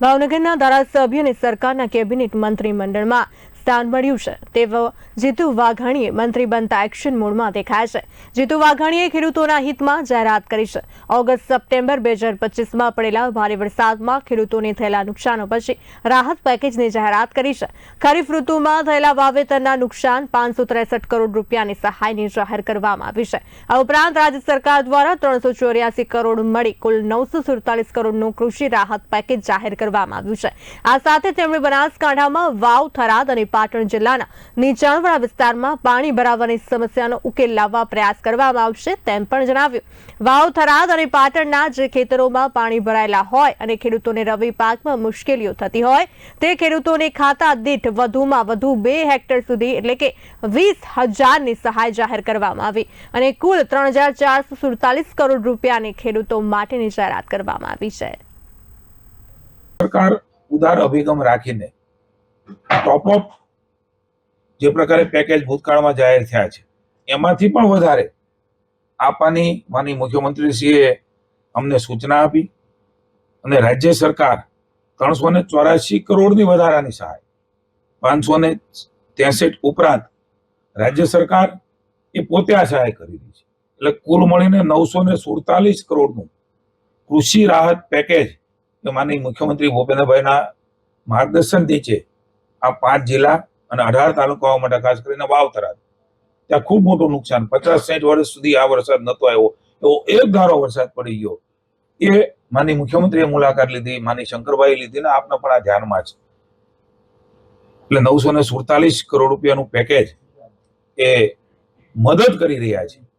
ભાવનગરના ધારાસભ્ય અને સરકારના કેબિનેટ મંત્રીમંડળમાં સ્થાન મળ્યું છે. તેવો જીતુ વાઘાણીએ મંત્રી બનતા એક્શન મોડમાં દેખાય છે. જીતુ વાઘાણીએ ખેડૂતોના હિતમાં જાહેરાત કરી છે. ઓગસ્ટ, સપ્ટેમ્બર બે હજાર પચીસમાં પડેલા ભારે વરસાદમાં ખેડૂતોને થયેલા નુકસાનો પછી રાહત પેકેજની જાહેરાત કરી છે. ખરીફ ઋતુમાં થયેલા વાવેતરના નુકસાન પાંચસો ત્રેસઠ કરોડ રૂપિયાની સહાયની જાહેર કરવામાં આવી છે. આ ઉપરાંત રાજ્ય સરકાર દ્વારા ત્રણસો ચોર્યાસી કરોડ મળી કુલ નવસો સુડતાલીસ કરોડનું કૃષિ રાહત પેકેજ જાહેર કરવામાં આવ્યું છે. આ સાથે તેમણે બનાસકાંઠામાં વાવ થરાદ અને પાટણ જિલ્લાના નીચાણવાળા વિસ્તારમાં પાણી ભરાવાની સમસ્યાનો ઉકેલ લાવવા પ્રયાસ કરવામાં આવશે તેમ પણ જણાવ્યું. વાવ, થરાદ અને પાટણના જે ખેતરોમાં પાણી ભરાયેલા હોય અને ખેડૂતોને રવિ પાકમાં મુશ્કેલીઓ થતી હોય, તે ખેડૂતોને ખાતા દીઠ વધુમાં વધુ બે હેક્ટર સુધી એટલે કે વીસ હજારની સહાય જાહેર કરવામાં આવી અને કુલ ત્રણ હજાર ચારસો સુડતાલીસ કરોડ રૂપિયાની ખેડૂતો માટેની જાહેરાત કરવામાં આવી છે. સરકાર ઉદાર અભિગમ રાખીને ટોપઅપ જે પ્રકારે પેકેજ ભૂતકાળમાં જાહેર થયા છે. એમાંથી પણ વધારે આપવાની માની મુખ્યમંત્રીશ્રીએ અમને સૂચના આપી અને રાજ્ય સરકાર ત્રણસો ને ચોરાશી કરોડની વધારાની સહાય, પાંચસો ને ત્રેસઠ ઉપરાંત રાજ્ય સરકાર એ પોતે આ સહાય કરી રહી છે. એટલે કુલ મળીને નવસો ને સુડતાલીસ કરોડનું કૃષિ રાહત પેકેજ એ માનનીય મુખ્યમંત્રી ભૂપેન્દ્રભાઈના માર્ગદર્શન નીચે આ પાંચ જિલ્લા અને અઢાર તાલુકાઓ માટે ખાસ કરીને વાવતરા. ત્યાં ખૂબ મોટું નુકસાન. પચાસ સાઠ વર્ષ સુધી આ વરસાદ નતો આવ્યો. એવો એક ધારો વરસાદ પડી ગયો. એ માની મુખ્યમંત્રીએ મુલાકાત લીધી, માની શંકરભાઈ લીધી ને આપને પણ આ ધ્યાનમાં છે. એટલે નવસો ને સુડતાલીસ કરોડ રૂપિયાનું પેકેજ એ મદદ કરી રહ્યા છે.